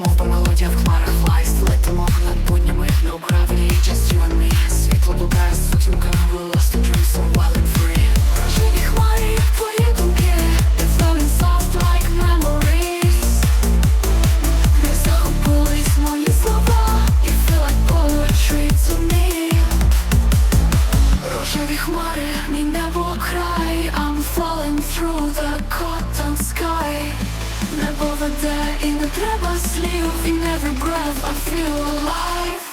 мов помолодя в хмарах. треба слів in every breath I feel alive.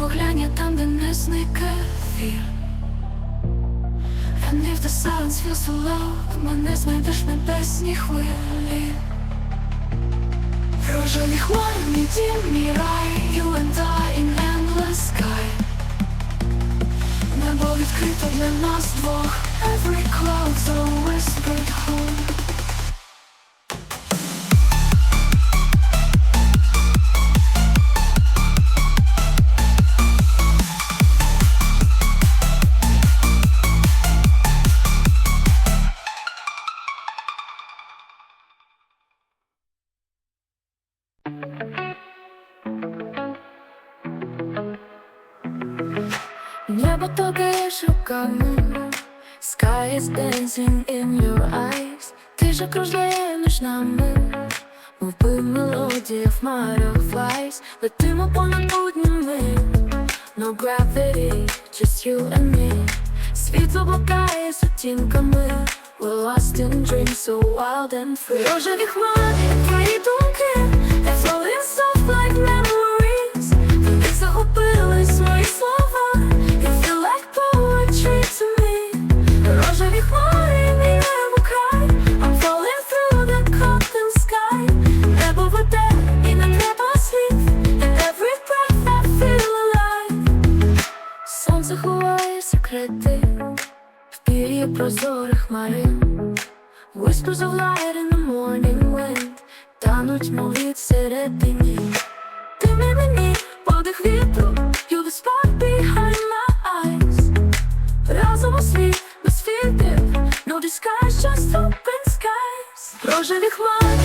Поглянь там, де не зникає вір. And if the silence feels so loud Мене знайдеш в небесній хвилі. Рожеві хмари, мій дім, мій рай You and I in endless sky Небо відкрито для нас двох Every cloud's a Тобі шукає Sky is dancing in your eyes. Ти ж кружляє між нами. Мов би мелодія в хмарах flies Летимо понад буднями. No gravity, just you and me. Світло блукає з оттінками. We're lost in dreams so wild and free. Рожеві хмари, прозорих хмарин. Whispers of light in the morning wind. Тануть мові середині Ти мій мені подих вітру. You the spark behind my eyes. Разом у світ без фільтрів. No disguise, just open skies. Рожеві хмари,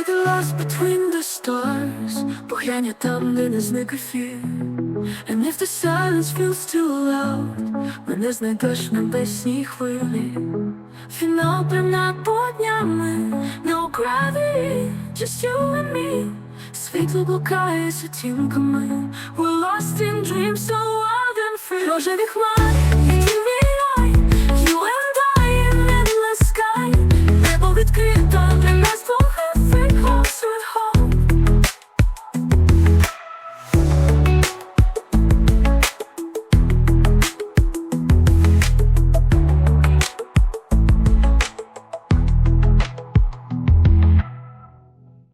I get lost between the stars Поглянь я там, де не зник ефір And if the silence feels too loud Мене знайдеш в небесній хвилі Фінал прям над поднями No gravity, just you and me Світло блукає з оттінками We're lost in dreams so wild and free Рожеві хмари,